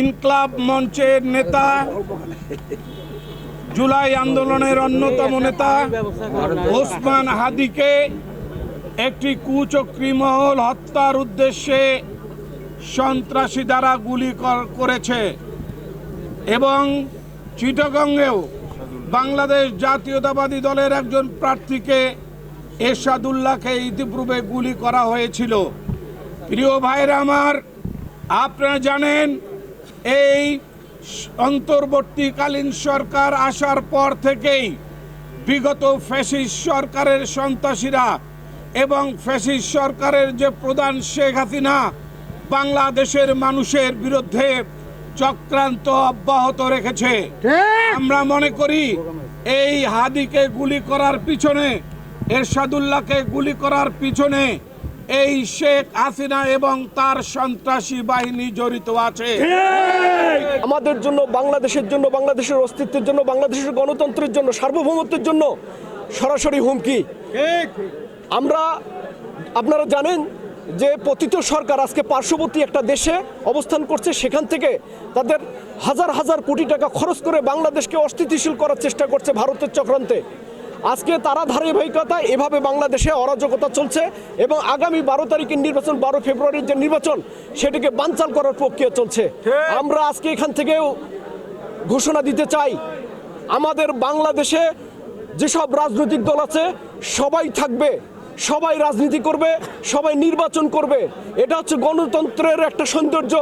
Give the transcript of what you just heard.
ইনকলাব মঞ্চের নেতা, জুলাই আন্দোলনের অন্যতম নেতা, ওসমান হাদিকে একটি কুচক্রী মহল হত্যার উদ্দেশ্যে সন্ত্রাসী দ্বারা গুলি করেছে এবং চিটাগঙ্গেও বাংলাদেশ জাতীয়তাবাদী দলের একজন প্রার্থীকে এরশাদুল্লাহকে ইতিপূর্বে গুলি করা হয়েছিল। প্রিয় ভাইরা আমার আপনারা জানেন এই অন্তর্বর্তীকালীন সরকার আসার পর থেকেই বিগত ফ্যাসিস সরকারের সন্ত্রাসীরা এবং ফ্যাসিস সরকারের যে প্রধান শেখ হাসিনা বাংলাদেশের মানুষের বিরুদ্ধে চক্রান্ত অব্যাহত রেখেছে। আমরা মনে করি এই হাদিকে গুলি করার পিছনে এরশাদুল্লাহকে গুলি করার পিছনে এই শেখ হাসিনা এবং তার সন্ত্রাসী বাহিনী জড়িত আছে। আমাদের জন্য বাংলাদেশের জন্য বাংলাদেশের অস্তিত্বের জন্য বাংলাদেশের গণতন্ত্রের জন্য সার্বভৌমত্বের জন্য সরাসরি হুমকি। আমরা আপনারা জানেন যে পতিত সরকার আজকে পার্শ্ববর্তী একটা দেশে অবস্থান করছে সেখান থেকে তাদের হাজার হাজার কোটি টাকা খরচ করে বাংলাদেশকে অস্থিতিশীল করার চেষ্টা করছে ভারতের চক্রান্তে। আজকে তারা ধারাবাহিকতা এভাবে বাংলাদেশে অরাজকতা চলছে এবং আগামী বারো তারিখের নির্বাচন বারো ফেব্রুয়ারির যে নির্বাচন সেটিকে বানচাল করার প্রক্রিয়া চলছে। আমরা আজকে এখান থেকেও ঘোষণা দিতে চাই আমাদের বাংলাদেশে যেসব রাজনৈতিক দল আছে সবাই থাকবে সবাই রাজনীতি করবে সবাই নির্বাচন করবে। এটা হচ্ছে গণতন্ত্রের একটা সৌন্দর্য।